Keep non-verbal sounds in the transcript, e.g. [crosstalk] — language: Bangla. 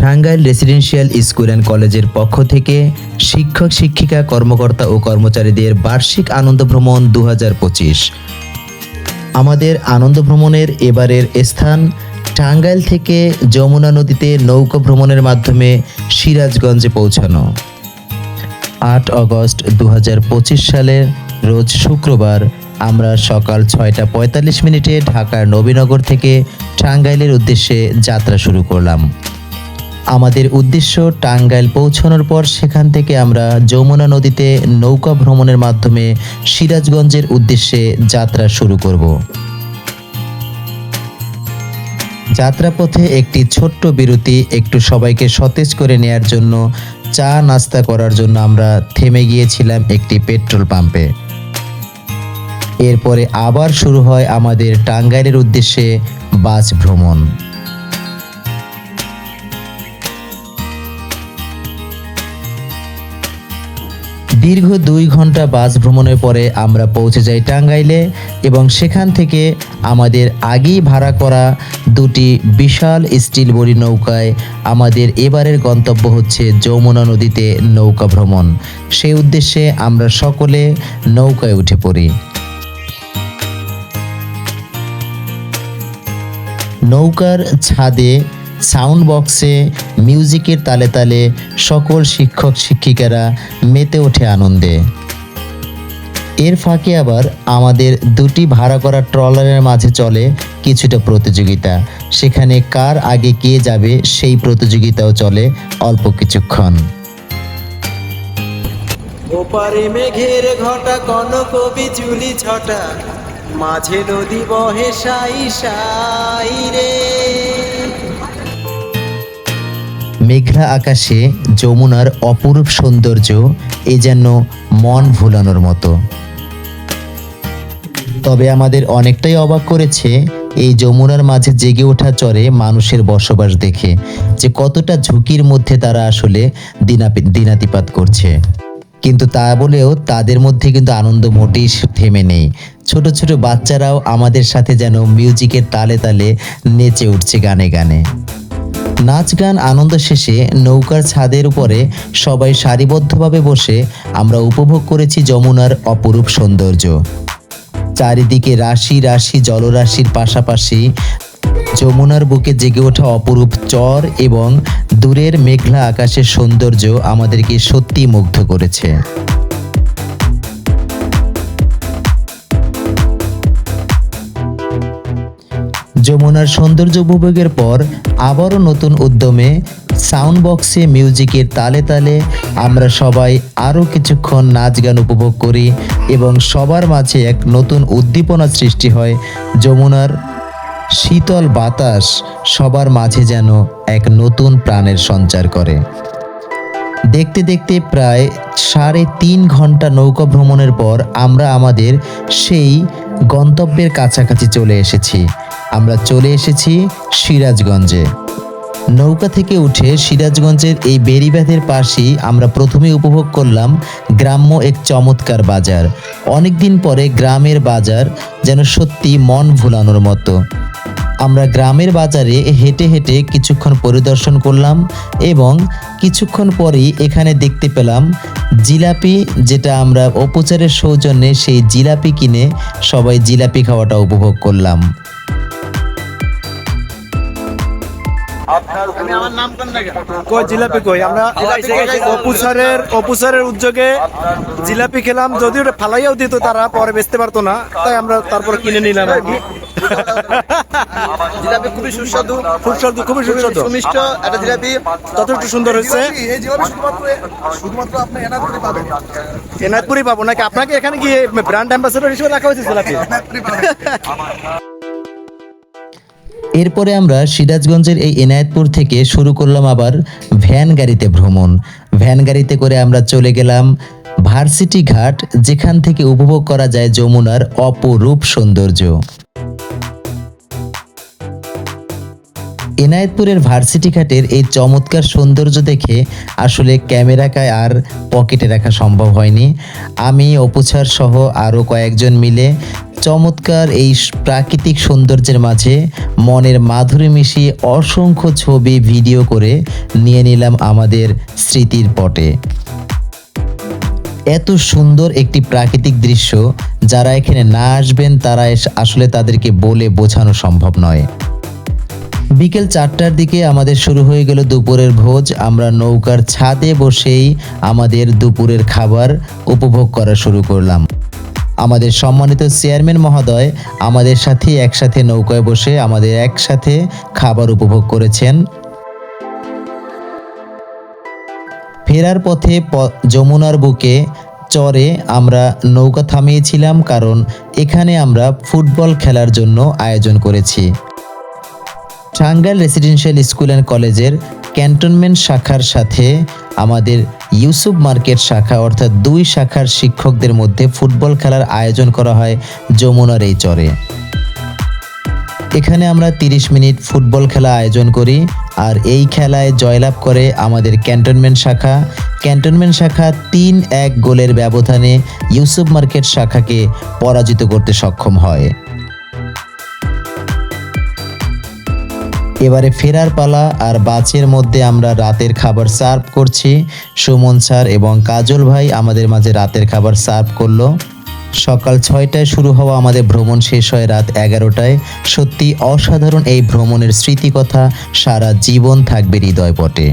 টাঙ্গাইল রেসিডেন্সিয়াল স্কুল অ্যান্ড কলেজের পক্ষ থেকে শিক্ষক, শিক্ষিকা, কর্মকর্তা ও কর্মচারীদের বার্ষিক আনন্দ ভ্রমণ দু হাজার পঁচিশ। আমাদের আনন্দ ভ্রমণের এবারের স্থান টাঙ্গাইল থেকে যমুনা নদীতে নৌকা ভ্রমণের মাধ্যমে সিরাজগঞ্জে পৌঁছানো। আট আগস্ট দু সালের রোজ শুক্রবার আমরা সকাল ছয়টা পঁয়তাল্লিশ মিনিটে ঢাকার নবীনগর থেকে টাঙ্গাইলের উদ্দেশ্যে যাত্রা শুরু করলাম। আমাদের উদ্দেশ্য টাঙ্গাইল পৌঁছানোর পর সেখান থেকে আমরা যমুনা নদীতে নৌকা ভ্রমণের মাধ্যমে সিরাজগঞ্জের উদ্দেশ্যে যাত্রা শুরু করব। যাত্রাপথে একটি ছোট্ট বিরতি, একটু সবাইকে সতেজ করে নেয়ার জন্য, চা নাস্তা করার জন্য আমরা থেমে গিয়েছিলাম একটি পেট্রোল পাম্পে। এরপরে আবার শুরু হয় আমাদের টাঙ্গাইলের উদ্দেশ্যে বাস ভ্রমণ। দীর্ঘ দুই ঘণ্টা বাস ভ্রমণের পরে আমরা পৌঁছে যাই টাঙ্গাইলে এবং সেখান থেকে আমাদের আগেই ভাড়া করা দুটি বিশাল স্টিল বড়ি নৌকায় আমাদের এবারের গন্তব্য হচ্ছে যমুনা নদীতে নৌকা ভ্রমণ। সেই উদ্দেশ্যে আমরা সকলে নৌকায় উঠে পড়ি। নৌকার ছাদে সাউন্ড বক্সে মিউজিকের তালে তালে সকল শিক্ষক শিক্ষিকারা মেতে ওঠে আনন্দে। এর ফাঁকে আবার আমাদের দুটি ভাড়া করা ট্রলারের মাঝে চলে কিছুটা প্রতিযোগিতা। সেখানে কার আগে কে যাবে সেই প্রতিযোগিতাও চলে অল্প কিছুক্ষণ। ওপারে মেঘের ঘটা কন কবি চুলি ছটা, মাঝে নদী বহে সাই সাই রে। মেঘলা আকাশে যমুনার অপরূপ সৌন্দর্য এ যেন মন ভুলানোর মতো। তবে আমাদের অনেকটাই অবাক করেছে এই যমুনার মাঝে জেগে ওঠা চরে মানুষের বসবাস দেখে যে কতটা ঝুঁকির মধ্যে তারা আসলে দিনাতিপাত করছে। কিন্তু তা বলেও তাদের মধ্যে কিন্তু আনন্দ মোটেই থেমে নেই। ছোট ছোট বাচ্চারাও আমাদের সাথে যেন মিউজিকের তালে তালে নেচে উঠছে গানে গানে। নাচ গান আনন্দ শেষে নৌকার ছাদের উপরে সবাই সারিবদ্ধভাবে বসে আমরা উপভোগ করেছি যমুনার অপরূপ সৌন্দর্য। চারিদিকে রাশি রাশি জলরাশির পাশাপাশি যমুনার বুকে জেগে ওঠা অপরূপ চর এবং দূরের মেঘলা আকাশের সৌন্দর্য আমাদেরকে সত্যি মুগ্ধ করেছে। যমুনার সৌন্দর্য উপভোগের পর আবারও নতুন উদ্যমে সাউন্ড বক্সে মিউজিকের তালে তালে আমরা সবাই আরও কিছুক্ষণ নাচ গান উপভোগ করি এবং সবার মাঝে এক নতুন উদ্দীপনা সৃষ্টি হয় যমুনার শীতল বাতাস সবার মাঝে যেন এক নতুন প্রাণের সঞ্চার করে। দেখতে দেখতে প্রায় সাড়ে তিন ঘণ্টা নৌকা ভ্রমণের পর আমরা আমাদের সেই গন্তব্যের কাছাকাছি চলে এসেছি। আমরা চলে এসেছি সিরাজগঞ্জে। নৌকা থেকে উঠে সিরাজগঞ্জের এই বেড়িবাঁধের পাশেই আমরা প্রথমে উপভোগ করলাম গ্রাম্য এক চমৎকার বাজার। অনেকদিন পরে গ্রামের বাজার যেন সত্যি মন ভুলানোর মতো। আমরা গ্রামের বাজারে হেঁটে হেঁটে কিছুক্ষণ পরিদর্শন করলাম এবং কিছুক্ষণ পরেই এখানে দেখতে পেলাম জিলাপি যেটা আমরা অপচারের সৌজন্যে সেই জিলাপি কিনে সবাই জিলাপি খাওয়াটা উপভোগ করলাম। কই জিলাপি কই? আমরা অপুসারের অপুসারের উদ্যোগে জিলাপি খেলাম যদি ওটা ফালাইয়াও দিত তারা পরে বেচতে পারতো না তাই আমরা তারপরে কিনে নিলাম আর কি। [laughs] জিলাপি খুবই সুস্বাদু সুস্বাদু খুবই সুস্বাদু। সুমিষ্ট একটা জিলাপি। যথেষ্ট সুন্দর হয়েছে। এই জিলাপি শুধুমাত্র শুধুমাত্র আপনি এনাদপুরে পাবেন। এনায়তপুরি পাবো নাকি? আপনাকে এখানে গিয়ে ব্র্যান্ড অ্যাম্বাসেডর হিসেবে রাখা হয়েছে জিলাপি? এরপরে আমরা সিরাজগঞ্জের এই এনায়েতপুর থেকে শুরু করলাম আবার ভ্যান গাড়িতে ভ্রমণ। ভ্যান গাড়িতে করে আমরা চলে গেলাম ভার্সিটি ঘাট যেখান থেকে উপভোগ করা যায় যমুনার অপরূপ সৌন্দর্য। এনায়েতপুরের ভার্সিটি ঘাটের এই চমৎকার সৌন্দর্য দেখে আসলে ক্যামেরাকায় আর পকেটে রাখা সম্ভব হয়নি। আমি, অপুছার সহ আরও কয়েকজন মিলে চমৎকার এই প্রাকৃতিক সৌন্দর্যের মাঝে মনের মাধুরী মিশিয়ে অসংখ্য ছবি, ভিডিও করে নিয়ে নিলাম আমাদের স্মৃতির পটে। এত সুন্দর একটি প্রাকৃতিক দৃশ্য যারা এখানে না আসবেন, তারা আসলে তাদেরকে বলে বোঝানো সম্ভব নয়। বিকেল চারটার দিকে আমাদের শুরু হয়ে গেল দুপুরের ভোজ। আমরা নৌকার ছাদে বসেই আমাদের দুপুরের খাবার উপভোগ করা শুরু করলাম। আমাদের সম্মানিত চেয়ারম্যান মহোদয় আমাদের সাথে একসাথে নৌকায় বসে আমাদের একসাথে খাবার উপভোগ করেছেন। ফেরার পথে যমুনার বুকে চরে আমরা নৌকা থামিয়েছিলাম কারণ এখানে আমরা ফুটবল খেলার জন্য আয়োজন করেছি। টাঙ্গাইল রেসিডেন্সিয়াল স্কুল অ্যান্ড কলেজের ক্যান্টনমেন্ট শাখার সাথে আমাদের ইউসুফ মার্কেট শাখা অর্থাৎ দুই শাখার শিক্ষকদের মধ্যে ফুটবল খেলার আয়োজন করা হয় যমুনার এই চরে। এখানে আমরা 30 মিনিট ফুটবল খেলা আয়োজন করি আর এই খেলায় জয়লাভ করে আমাদের ক্যান্টনমেন্ট শাখা। ক্যান্টনমেন্ট শাখা তিন এক গোলের ব্যবধানে ইউসুফ মার্কেট শাখাকে পরাজিত করতে সক্ষম হয়। এবারে ফেরার পালা আর বাচের মধ্যে আমরা রাতের খাবার সার্ভ করছি। সুমন স্যার এবং কাজল ভাই আমাদের মাঝে রাতের খাবার সার্ভ করল। সকাল ছয়টায় শুরু হওয়া আমাদের ভ্রমণ শেষ হয় রাত এগারোটায়। সত্যি অসাধারণ এই ভ্রমণের স্মৃতিকথা সারা জীবন থাকবে হৃদয় পটে